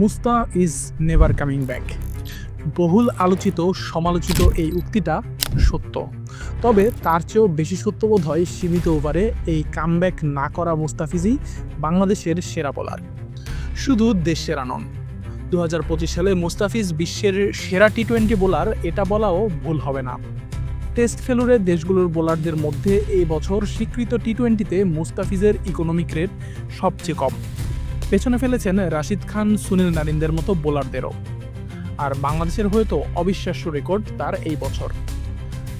Musta is never coming back. বহুল আলোচিত, সমালোচিত এই উক্তিটা সত্য। তবে তার চেয়েও বেশি সত্য বোধ হয় সীমিত ওভারে এই কামব্যাক না করা মুস্তাফিজই বাংলাদেশের সেরা বোলার। শুধু দেশ সেরা নন দু হাজার পঁচিশ সালে মুস্তাফিজ বিশ্বের সেরা টি টোয়েন্টি বোলার, এটা বলাও ভুল হবে না। টেস্ট ফেলুরের দেশগুলোর বোলারদের মধ্যে এই বছর স্বীকৃত টি টোয়েন্টিতে মুস্তাফিজের ইকোনমিক রেট সবচেয়ে কম। পেছনে ফেলেছেন রাশিদ খান, সুনীল নারিনদের মতো বোলারদেরও। আর বাংলাদেশের হয়তো অবিশ্বাস্য রেকর্ড তার এই বছর।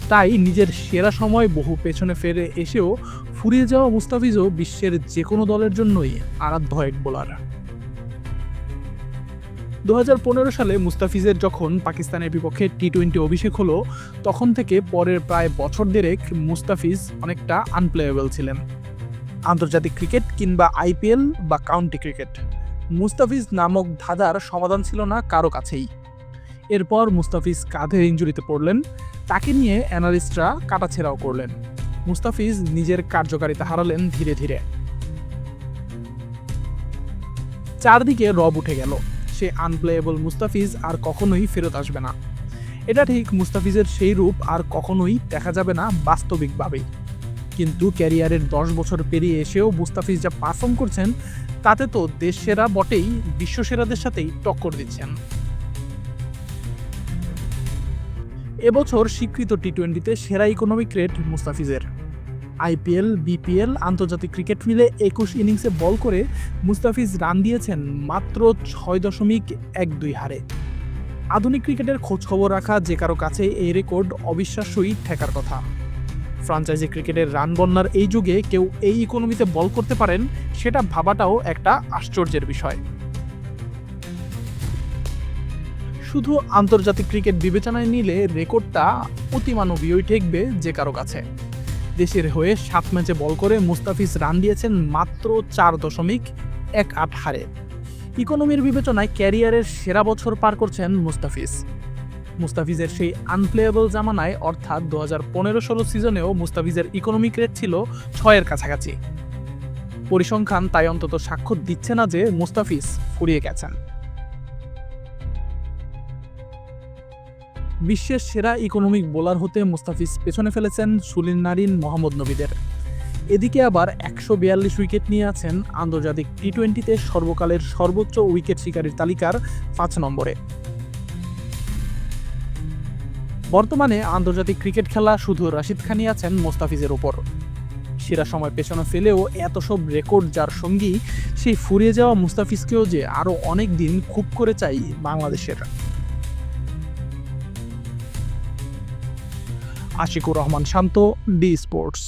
তাই নিজের সেরা সময় বহু পেছনে ফেরে এসেও ফুরিয়ে যাওয়া মুস্তাফিজও বিশ্বের যে কোনো দলের জন্যই আরাধ্য এক বোলার। দু হাজার পনেরো সালে মুস্তাফিজের যখন পাকিস্তানের বিপক্ষে টি টোয়েন্টি অভিষেক হলো, তখন থেকে পরের প্রায় বছর দেড়েক মুস্তাফিজ অনেকটা আনপ্লেয়েবল ছিলেন। আন্তর্জাতিক ক্রিকেট কিংবা আইপিএল বা কাউন্টি ক্রিকেট। মুস্তাফিজ নামক ধাঁধার সমাধান ছিল না কারও কাছেই। এরপর মুস্তাফিজ কাঁধের ইঞ্জুরিতে পড়লেন, তাকে নিয়ে অ্যানালিস্টরা কাটাছেড়াও করলেন। মুস্তাফিজ নিজের কার্যকারিতা হারালেন ধীরে ধীরে। চারদিকে রব উঠে গেল। সে আনপ্লেয়েবল মুস্তাফিজ আর কখনোই ফেরত আসবে না। এটা ঠিক মুস্তাফিজের সেই রূপ আর কখনোই দেখা যাবে না বাস্তবিকভাবে। কিন্তু ক্যারিয়ারের দশ বছর পেরিয়ে এসেও মুস্তাফিজ যা পারফর্ম করছেন, তাতে তো দেশ সেরা বটেই বিশ্ব সেরাদের সাথেই টক্কর দিচ্ছেন। এবছর স্বীকৃত টি টোয়েন্টিতে সেরা ইকোনমিক রেট মুস্তাফিজের। আইপিএল বিপিএল আন্তর্জাতিক ক্রিকেট মিলে একুশ ইনিংসে বল করে মুস্তাফিজ রান দিয়েছেন মাত্র ছয় দশমিক এক দুই হারে। আধুনিক ক্রিকেটের খোঁজ খবর রাখা যে কারও কাছে এই রেকর্ড অবিশ্বাস্যই ঠেকার কথা। ফ্রাঞ্চাইজি ক্রিকেটের রান বন্যার এই যুগে কেউ এই ইকোনমিতে বল করতে পারেন, সেটা ভাবাটাও একটা আশ্চর্যের বিষয়। শুধু আন্তর্জাতিক ক্রিকেট বিবেচনায় নিলে রেকর্ডটা অতিমানবীয়ই ঠেকবে যে কারও কাছে। দেশের হয়ে সাত ম্যাচে বল করে মুস্তাফিজ রান দিয়েছেন মাত্র চার দশমিক এক আট হারে। ইকোনমির বিবেচনায় ক্যারিয়ারের সেরা বছর পার করছেন মুস্তাফিজ। মুস্তাফিজের সেই আনপ্লেয়েবল জামানায়, অর্থাৎ দু হাজার পনেরো ষোলো সিজনেও মুস্তাফিজের ইকোনমিক রেট ছিল ছয়ের কাছাকাছি। পরিসংখ্যান তাই অন্তত সাক্ষ্য দিচ্ছে না যে মুস্তাফিজ ফুরিয়ে গেছেন। বিশ্বের সেরা ইকোনমিক বোলার হতে মুস্তাফিজ পেছনে ফেলেছেন সুলিন নারিন, মোহাম্মদ নবীদের। এদিকে আবার একশো বিয়াল্লিশ উইকেট নিয়ে আছেন আন্তর্জাতিক টি টোয়েন্টিতে সর্বকালের সর্বোচ্চ উইকেট শিকারীর তালিকার পাঁচ নম্বরে। বর্তমানে আন্তর্জাতিক ক্রিকেট খেলা শুধু রাশিদ খানই আছেন মোস্তাফিজের ওপর সেরা সময় পেছনে ফেলেও এত সব রেকর্ড যার সঙ্গী, সেই ফুরিয়ে যাওয়া মুস্তাফিজকেও যে আরও অনেক দিন খুব করে চাই বাংলাদেশের। Ashiqur Rahman Shanto, D sports.